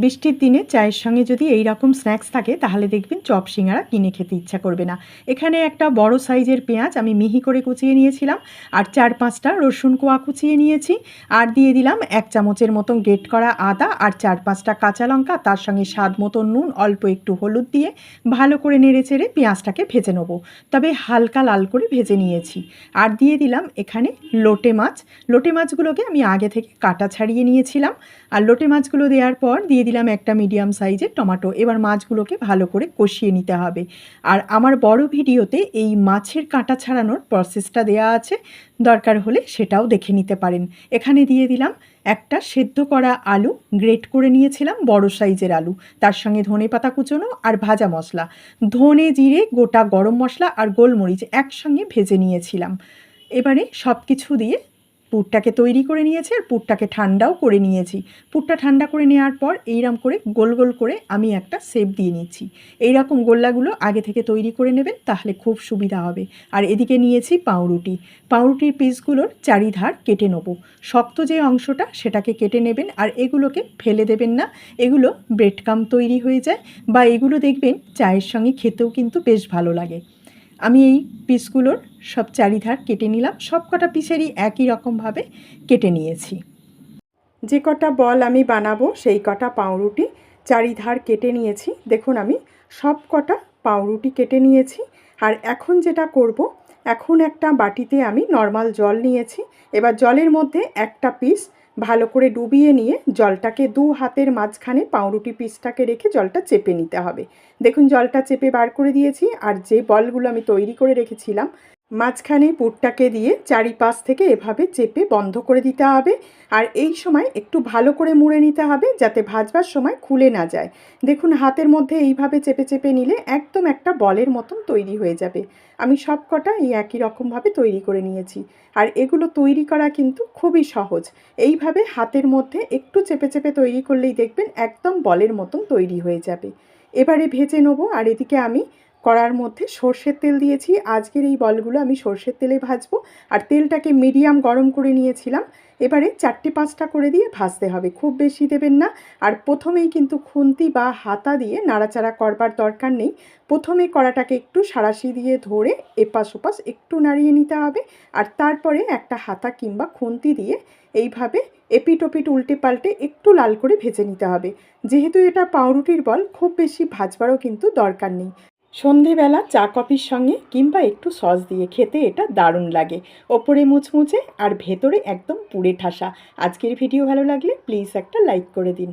বৃষ্টির দিনে চায়ের সঙ্গে যদি এই রকম স্ন্যাক্স থাকে, তাহলে দেখবেন চপ সিঙ্গারা কিনে খেতে ইচ্ছা করবে না। এখানে একটা বড় সাইজের পেঁয়াজ আমি মিহি করে কুচিয়ে নিয়েছিলাম, আর চার পাঁচটা রসুন কোয়া কুচিয়ে নিয়েছি, আর দিয়ে দিলাম এক চামচের মতন গ্রেট করা আদা, আর চার পাঁচটা কাঁচা লঙ্কা, তার সঙ্গে স্বাদ মতন নুন, অল্প একটু হলুদ দিয়ে ভালো করে নেড়ে চেড়ে পেঁয়াজটাকে ভেজে নেব। তবে হালকা লাল করে ভেজে নিয়েছি। আর দিয়ে দিলাম এখানে লোটে মাছ। লোটে মাছগুলোকে আমি আগে থেকে কাটা ছাড়িয়ে নিয়েছিলাম। আর লোটে মাছগুলো দেওয়ার পর দিয়ে দিলাম একটা মিডিয়াম সাইজের টমেটো এবার মাছগুলোকে ভালো করে কষিয়ে নিতে হবে। আর আমার বড় ভিডিওতে এই মাছের কাঁটা ছাড়ানোর প্রসেসটা দেওয়া আছে। দরকার হলে সেটাও দেখে নিতে পারেন। এখানে দিয়ে দিলাম একটা সেদ্ধ করা আলু গ্রেট করে নিয়েছিলাম বড় সাইজের আলু। তার সঙ্গে ধনে পাতা কুচোনো আর ভাজা মশলা। ধনে জিরে, গোটা গরম মশলা আর গোলমরিচ একসঙ্গে ভেজে নিয়েছিলাম। এবারে সব কিছু দিয়ে পুরটাকে তৈরি করে নিয়েছি আর পুরটাকে ঠান্ডাও করে নিয়েছি। পুরটা ঠান্ডা করে নেওয়ার পর এইরকম করে গোল গোল করে আমি একটা শেপ দিয়ে নিচ্ছি। এই রকম গোল্লাগুলো আগে থেকে তৈরি করে নেবেন তাহলে খুব সুবিধা হবে। আর এদিকে নিয়েছি পাউরুটি। পাউরুটির পিসগুলোর চারিধার কেটে নেব। শক্ত যে অংশটা সেটাকে কেটে নেবেন আর এগুলোকে ফেলে দেবেন না। এগুলো ব্রেড কাম তৈরি হয়ে যায় বা এগুলো দেখবেন চায়ের সঙ্গে খেতেও কিন্তু বেশ ভালো লাগে। আমি এই পিসগুলোর সব চারিধার কেটে নিলাম। সব কটা পিসেরই একই রকমভাবে কেটে নিয়েছি। যে কটা বল আমি বানাবো, সেই কটা পাউরুটি চারিধার কেটে নিয়েছি। দেখুন, আমি সব কটা পাউরুটি কেটে নিয়েছি। আর এখন যেটা করব, এখন একটা বাটিতে আমি নর্মাল জল নিয়েছি। এবার জলের মধ্যে একটা পিস ভালো করে ডুবিয়ে নিয়ে জলটাকে দু হাতের মাঝখানে পাউরুটি পিসটাকে রেখে জলটা চেপে নিতে হবে। দেখুন, জলটা চেপে বার করে দিয়েছি আর যে বলগুলো আমি তৈরি করে রেখেছিলাম মাঝখানে পুরটাকে দিয়ে চারিপাশ থেকে এভাবে চেপে বন্ধ করে দিতে হবে। আর এই সময় একটু ভালো করে মুড়ে নিতে হবে যাতে ভাজবার সময় খুলে না যায়। দেখুন, হাতের মধ্যে এইভাবে চেপে চেপে নিলে একদম একটা বলের মতন তৈরি হয়ে যাবে। আমি সব কটা এই একই রকমভাবে তৈরি করে নিয়েছি। আর এগুলো তৈরি করা কিন্তু খুবই সহজ। এইভাবে হাতের মধ্যে একটু চেপে চেপে তৈরি করলেই দেখবেন একদম বলের মতন তৈরি হয়ে যাবে। এবারে ভেজে নেব আর এদিকে আমি কড়ার মধ্যে সর্ষের তেল দিয়েছি। আজকের এই বলগুলো আমি সর্ষের তেলে ভাজবো। আর তেলটাকে মিডিয়াম গরম করে নিয়েছিলাম। এবারে চারটে পাঁচটা করে দিয়ে ভাজতে হবে। খুব বেশি দেবেন না। আর প্রথমেই কিন্তু খুন্তি বা হাতা দিয়ে নাড়াচাড়া করবার দরকার নেই। প্রথমে কড়াটাকে একটু সারাশি দিয়ে ধরে এপাশ ওপাশ একটু নাড়িয়ে নিতে হবে। আর তারপরে একটা হাতা কিংবা খুন্তি দিয়ে এইভাবে এপিট ওপিট উল্টে পাল্টে একটু লাল করে ভেজে নিতে হবে। যেহেতু এটা পাউরুটির বল, খুব বেশি ভাজবারও কিন্তু দরকার নেই। সন্ধেবেলা চা কফির সঙ্গে কিংবা একটু সস দিয়ে খেতে এটা দারুণ লাগে। ওপরে মুচমুচে আর ভেতরে একদম পুড়ে ঠাসা। আজকের ভিডিও ভালো লাগলে প্লিজ একটা লাইক করে দিন।